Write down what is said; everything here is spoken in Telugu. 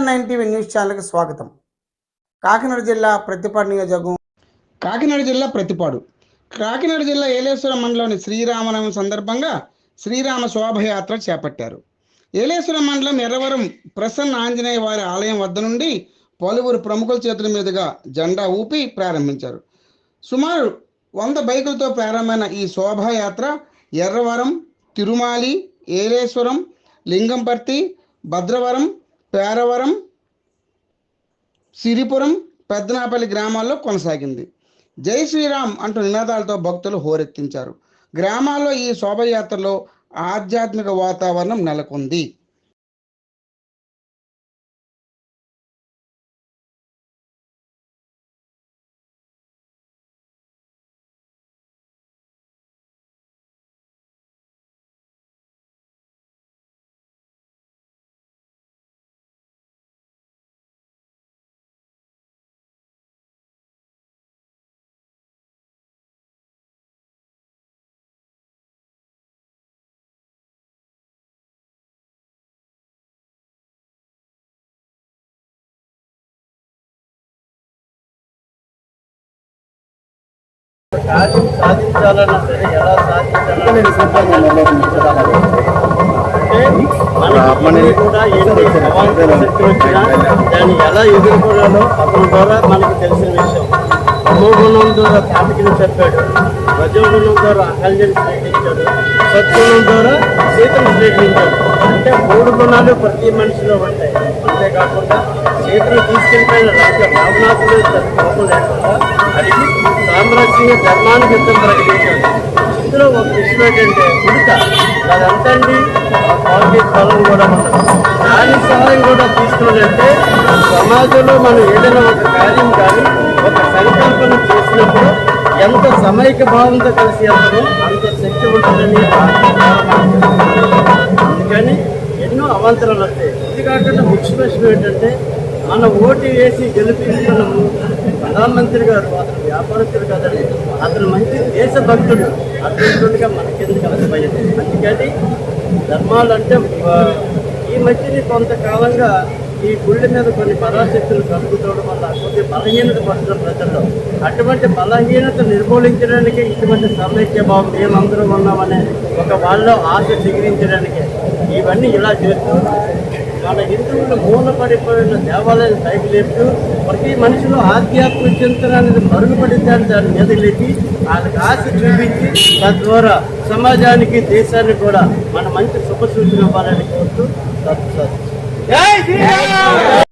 ఛానల్కి స్వాగతం. కాకినాడ జిల్లా ప్రతిపాడు నియోజకవర్గం. కాకినాడ జిల్లా ప్రతిపాడు. కాకినాడ జిల్లా ఏలేశ్వరం మండలంలోని శ్రీరామనవమి సందర్భంగా శ్రీరామ శోభయాత్ర చేపట్టారు. ఏలేశ్వరం మండలం ఎర్రవరం ప్రసన్న ఆంజనేయ వారి ఆలయం వద్ద నుండి పలువురు ప్రముఖుల చేతుల మీదుగా జెండా ఊపి ప్రారంభించారు. సుమారు వంద బైకులతో ప్రారంభమైన ఈ శోభాయాత్ర ఎర్రవరం తిరుమాలి ఏలేశ్వరం లింగంపర్తి భద్రవరం పేరవరం సిరిపురం పెద్దనాపల్లి గ్రామాల్లో కొనసాగింది. జై శ్రీరామ్ అంటూ నినాదాలతో భక్తులు హోరెత్తించారు. గ్రామాల్లో ఈ శోభయాత్రలో ఆధ్యాత్మిక వాతావరణం నెలకొంది. సాధించాలన్నా సరే ఎలా సాధించాలని కూడా దాన్ని ఎలా ఎదుర్కోవాలో అతని ద్వారా మనకు తెలిసిన విషయం. ద్వారా కామికిని చెప్పాడు. రజోగుణం ద్వారా అంగల్యం స్వీకరించాడు సత్గుణం ద్వారా సీతను స్వీకరించాడు అంటే మూడు గుణాలు ప్రతి మనిషిలో ఉంటాయి. అంతేకాకుండా సీతను తీసుకెళ్ళిపోయిన రాజు రామనాథుడు కోపం లేకుండా అడిగి సామ్రాజ్యం ధర్మానికి యుద్ధం ప్రకటించాడు. ఇందులో ఒక విషయం ఏంటంటే ఉడత అండి క్వాలిటీ ఫలం కూడా ఉండదు దాని సహాయం కూడా తీసుకున్నదంటే సమాజంలో మనం ఏదైనా ఒక కార్యం కానీ ఒక సంకల్పన చేసినప్పుడు ఎంత సమైక్య భావంతో కలిసి వెళ్తారో అంత శక్తి ఉంటుందని అందుకని ఎన్నో అవాంతరాలు వస్తాయి. ఇది కాకుండా ముఖ్య ప్రశ్న ఏంటంటే మన ఓటు వేసి గెలిపించుకున్న ప్రధానమంత్రి గారు అతను వ్యాపారస్తుడు కదండి అతను మంచి దేశభక్తుడు. అటువంటి మనకెందుకు అలసిపోయింది అందుకని ధర్మాలు అంటే ఈ మధ్యని కొంతకాలంగా ఈ గుళ్ళ మీద కొన్ని పరాశక్తులు కలుగుతూ వల్ల కొన్ని బలహీనత పడుతున్న ప్రజల్లో అటువంటి బలహీనత నిర్మూలించడానికి ఇటువంటి సమైక్య భావం మేమందరం ఉన్నామనే ఒక వాళ్ళలో ఆశ చిగురించడానికి ఇవన్నీ ఇలా చేస్తూ మన హిందువులు మూలపడిపోయిన దేవాలయాలు పైకి లేపుతూ ప్రతి మనిషిలో ఆధ్యాత్మిక చింతన అనేది మరుగుపడిందని దాని మీద లేచి వాళ్ళకి ఆశ చూపించి తద్వారా సమాజానికి దేశానికి కూడా మన మంచి శుభ సూచన ఇవ్వాలని కోరుతూ 来 이, 대.